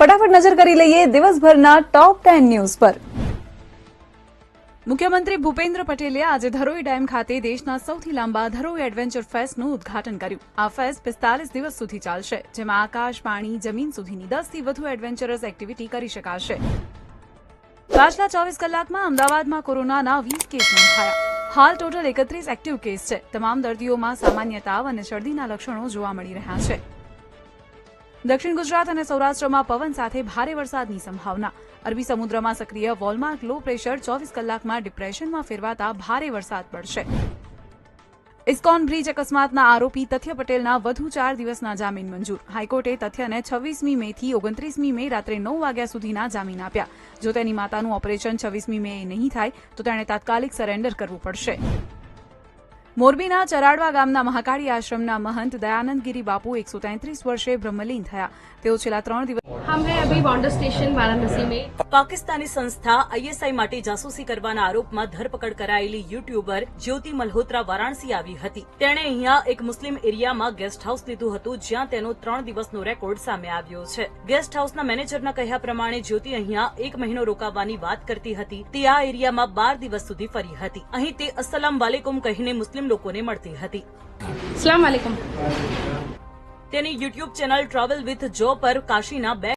ફટાફટ નજર કરી લઈએ દિવસભરના ટોપ ટેન ન્યૂઝ પર. મુખ્યમંત્રી ભૂપેન્દ્ર પટેલે આજે ધરોઈ ડેમ ખાતે દેશના સૌથી લાંબા ધરોઈ એડવેન્ચર ફેસ્ટનું ઉદ્ઘાટન કર્યું. આ ફેસ્ટ પિસ્તાલીસ દિવસ સુધી ચાલશે, જેમાં આકાશ, પાણી, જમીન સુધીની દસથી વધુ એડવેન્ચરસ એક્ટિવિટી કરી શકાશે. પાછલા ચોવીસ કલાકમાં અમદાવાદમાં કોરોનાના વીસ કેસ નોંધાયા. હાલ ટોટલ એકત્રીસ એક્ટિવ કેસ છે. તમામ દર્દીઓમાં સામાન્ય તાવ અને શરદીના લક્ષણો જોવા મળી રહ્યા છે. દક્ષિણ ગુજરાત અને સૌરાષ્ટ્રમાં પવન સાથે ભારે વરસાદની સંભાવના. અરબી સમુદ્રમાં સક્રિય વોલમાર્ક લો પ્રેશર ચોવીસ કલાકમાં ડિપ્રેશનમાં ફેરવાતા ભારે વરસાદ પડશે. ઇસ્કોન બ્રિજ અકસ્માતના આરોપી તથ્ય પટેલના વધુ ચાર દિવસના જામીન મંજૂર. હાઈકોર્ટે તથ્યને છવ્વીસમી મે થી ઓગણત્રીસમી મે રાત્રે નવ વાગ્યા સુધીના જામીન આપ્યા. જો તેની માતાનું ઓપરેશન છવ્વીસમી મે નહીં થાય, તો તેણે તાત્કાલિક સરેન્ડર કરવું પડશે. મોરબીના ચરાડવા ગામના મહાકાળી આશ્રમના મહંત દયાનંદગીરી બાપુ એકસો તેત્રીસ વર્ષે બ્રહ્મલીન થયા તેઓ છેલ્લા ત્રણ દિવસ हम हैं अभी बॉन्डर स्टेशन वाराणसी में પાકિસ્તાની સંસ્થા આઈએસઆઈ માટે જાસૂસી કરવાના આરોપમાં ધરપકડ કરાયેલી યુટ્યુબર જ્યોતિ મલ્હોત્રા વારાણસી આવી હતી તેણે અહીંયા એક મુસ્લિમ એરિયામાં ગેસ્ટ હાઉસ લીધું હતું જ્યાં તેનો ત્રણ દિવસનો રેકોર્ડ સામે આવ્યો છે ગેસ્ટ હાઉસના મેનેજરના કહ્યા પ્રમાણે જ્યોતિ અહીંયા એક મહિનો રોકાવાની વાત કરતી હતી તે આ એરિયામાં બાર દિવસ સુધી ફરી હતી અહીં તે અસલામ વાલેકુમ કહીને મુસ્લિમ લોકોને મળતી હતી. સલામ આલેકમ તેની યુટ્યુબ ચેનલ ટ્રાવેલ વિથ જો પર કાશીના બે